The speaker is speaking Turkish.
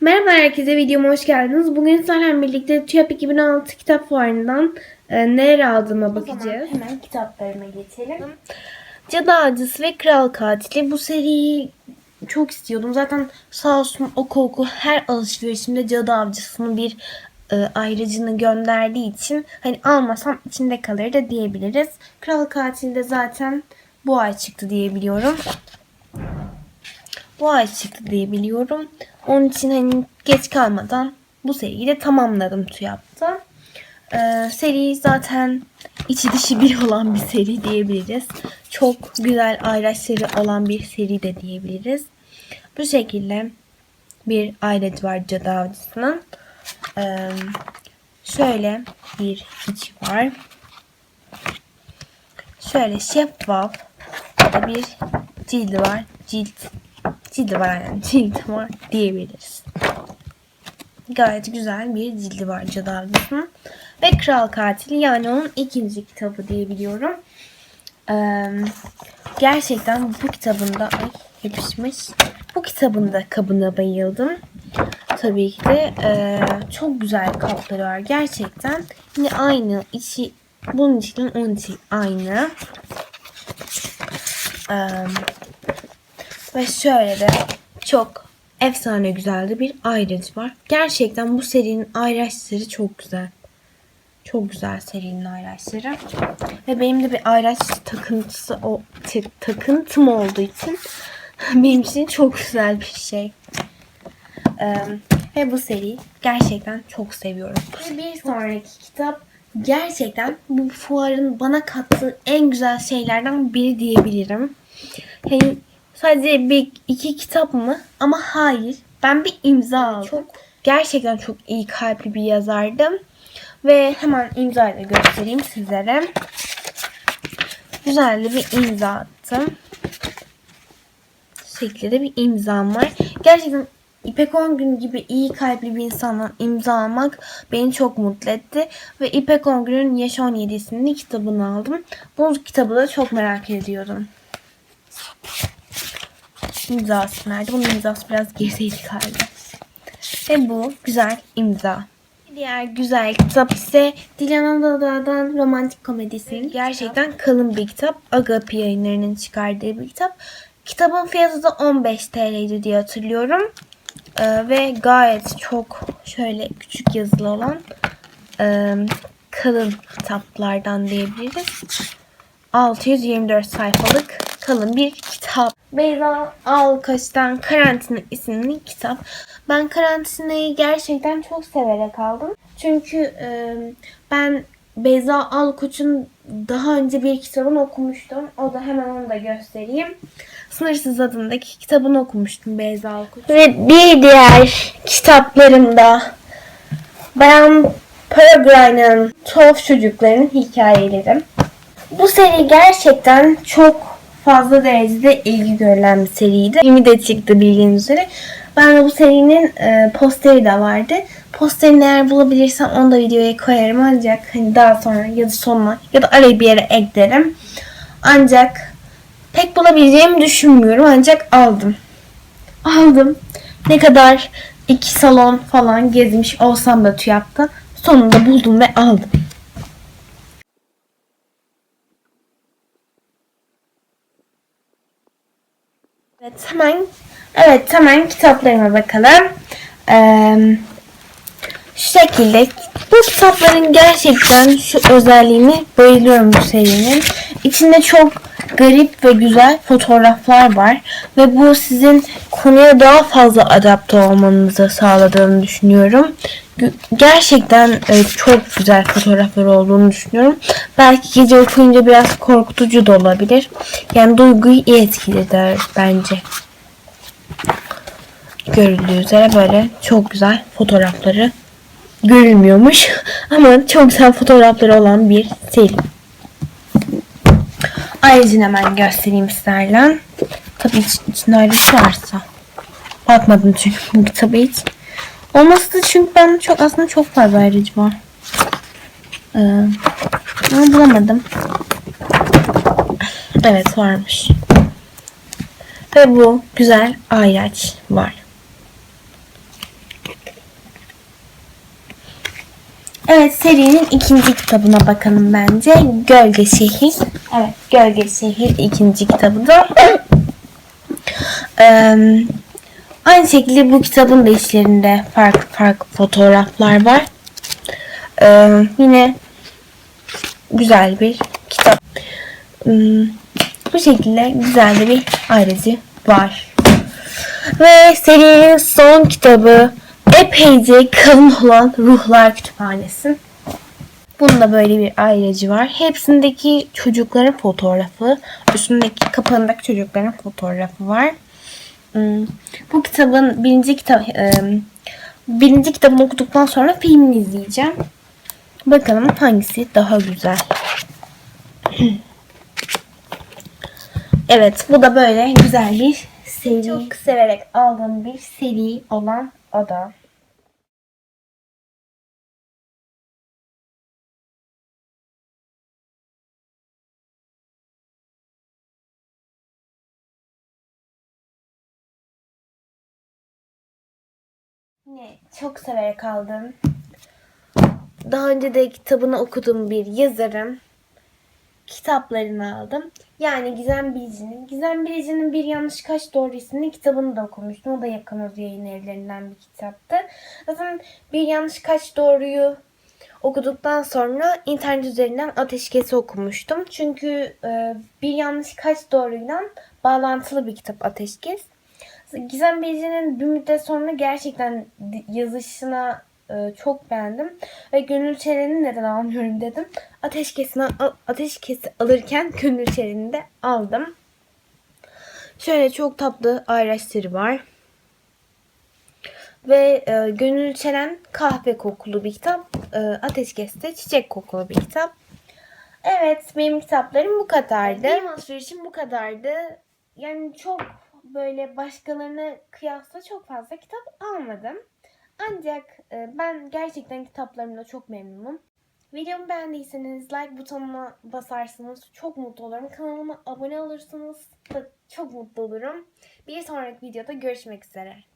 Merhaba herkese, videoma hoş geldiniz. Bugün sizlerle birlikte TÜYAP 2016 kitap fuarından e, neler aldığıma bakacağız. Hemen kitaplarıma geçelim. Cadı Avcısı ve Kral Katili. Bu seriyi çok istiyordum. Zaten sağ olsun oku oku her alışverişimde Cadı Avcısı'nın bir e, ayrıcını gönderdiği için hani almasam içinde kalır da diyebiliriz. Kral Katil de zaten bu ay çıktı diye biliyorum. Bu ay çıktı diye biliyorum. Onun için hani geç kalmadan bu seriyi de tamamladım TÜYAP'ta. Ee, seri zaten içi dışı bir olan bir seri diyebiliriz. Çok güzel ayraçları olan bir seri de diyebiliriz. Bu şekilde bir ayracı var Cadı Avcısı'nın. Ee, şöyle bir içi var. Şöyle şeffaf bir cildi var. Cilt cildi var yani cildi var diyebiliriz. Gayet güzel bir cildi var Cadı Avcısı'nın. Ve Kral Katili yani onun ikinci kitabı diyebiliyorum. Ee, gerçekten bu kitabında ay yapışmış. Bu kitabında kabına bayıldım. Tabii ki de e, çok güzel kapları var gerçekten. Yine aynı içi bunun için onun için aynı. Ee, ve şöyle de çok efsane güzeldi bir ayraç var. Gerçekten bu serinin ayraçları çok güzel. Çok güzel serinin ayraçları. Ve benim de bir ayraç takıntısı o takıntım olduğu için benim için çok güzel bir şey. Ee, ve bu seriyi gerçekten çok seviyorum. Ve bir sonraki kitap gerçekten bu fuarın bana kattığı en güzel şeylerden biri diyebilirim. Yani sadece bir iki kitap mı? Ama hayır. Ben bir imza aldım. Çok, gerçekten çok iyi kalpli bir yazardım. Ve hemen imzayı da göstereyim sizlere. Güzel bir imza attım. Şekilde bir imzam var. Gerçekten İpek 10 gün gibi iyi kalpli bir insandan imza almak beni çok mutlu etti. Ve İpek 10 günün Yaş 17 isimli kitabını aldım. Bu kitabı da çok merak ediyordum. İmzası nerede? Bunun imzası biraz geriseydi galiba. Ve bu güzel imza. Diğer güzel kitap ise Dilan Adada'dan romantik komedisi. Gerçekten kalın bir kitap. Agapi yayınlarının çıkardığı bir kitap. Kitabın fiyatı da 15 TL'ydi diye hatırlıyorum. Ee, ve gayet çok şöyle küçük yazılı olan e, kalın kitaplardan diyebiliriz. 624 sayfalık kalın bir kitap. Beyza Alkaç'tan Karantina isimli kitap. Ben Karantina'yı gerçekten çok severek aldım. Çünkü e, ben Beyza Alkoç'un daha önce bir kitabını okumuştum. O da hemen onu da göstereyim. Sınırsız adındaki kitabını okumuştum Beyza Alkoç. Ve bir diğer kitaplarımda Bayan Peregrine'ın Tuhaf Çocukların Hikayeleri. Bu seri gerçekten çok fazla derecede ilgi görülen bir seriydi. Filmi de çıktı bildiğiniz üzere. Ben de bu serinin e, posteri de vardı. Posterini eğer bulabilirsem onu da videoya koyarım ancak hani daha sonra ya da sonuna ya da araya bir yere eklerim. Ancak pek bulabileceğimi düşünmüyorum ancak aldım. Aldım. Ne kadar iki salon falan gezmiş olsam da TÜYAP'ta sonunda buldum ve aldım. Evet hemen evet hemen kitaplarıma bakalım. Ee, şu şekilde bu kitapların gerçekten şu özelliğini bayılıyorum bu serinin. İçinde çok garip ve güzel fotoğraflar var ve bu sizin konuya daha fazla adapte olmanızı sağladığını düşünüyorum. Gerçekten e, çok güzel fotoğraflar olduğunu düşünüyorum. Belki gece okuyunca biraz korkutucu da olabilir. Yani duyguyu iyi etkileder bence. Görüldüğü üzere böyle çok güzel fotoğrafları görülmüyormuş. Ama çok güzel fotoğrafları olan bir seri. Ayrıca hemen göstereyim sizlerle. Tabii iç, içinde ayrıca varsa. Bakmadım çünkü bu kitabı hiç. Olması da çünkü ben çok aslında çok fazla ayrıcı var. Ee, ama bulamadım. Evet varmış. Ve bu güzel ayraç var. Evet serinin ikinci kitabına bakalım bence. Gölge Şehir. Evet Gölge Şehir ikinci kitabı da. ee, aynı şekilde bu kitabın da içlerinde farklı farklı fotoğraflar var. Eee, yine güzel bir kitap. Hmm, bu şekilde güzel bir ayrıcı var. Ve serinin son kitabı epeyce kalın olan Ruhlar Kütüphanesi. Bunun da böyle bir ayrıcı var. Hepsindeki çocukların fotoğrafı, üstündeki kapağındaki çocukların fotoğrafı var. Hmm, Bu kitabın birinci kitap e, birinci kitabını okuduktan sonra filmini izleyeceğim. Bakalım hangisi daha güzel. Evet, bu da böyle güzel bir seri. Çok severek aldığım bir seri olan Ada. Yine çok severek aldım. Daha önce de kitabını okuduğum bir yazarın kitaplarını aldım. Yani Gizem Bilici'nin. Gizem Bilici'nin Bir Yanlış Kaç Doğru isimli kitabını da okumuştum. O da Yakın Öz yayın evlerinden bir kitaptı. Zaten Bir Yanlış Kaç Doğru'yu okuduktan sonra internet üzerinden Ateşkes'i okumuştum. Çünkü e, Bir Yanlış Kaç Doğru'yla bağlantılı bir kitap Ateşkes. Gizem Bilici'nin bir müddet sonra gerçekten yazışına e, çok beğendim. Ve Gönül Çelen'i neden almıyorum dedim. Ateşkesini, al- ateşkesi alırken Gönül Çelen'i de aldım. Şöyle çok tatlı ayraçları var. Ve e, Gönül Çelen kahve kokulu bir kitap. E, Ateşkes de çiçek kokulu bir kitap. Evet benim kitaplarım bu kadardı. Benim alışverişim bu kadardı. Yani çok böyle başkalarına kıyasla çok fazla kitap almadım. Ancak e, ben gerçekten kitaplarımda çok memnunum. Videomu beğendiyseniz like butonuna basarsanız çok mutlu olurum. Kanalıma abone olursanız da çok mutlu olurum. Bir sonraki videoda görüşmek üzere.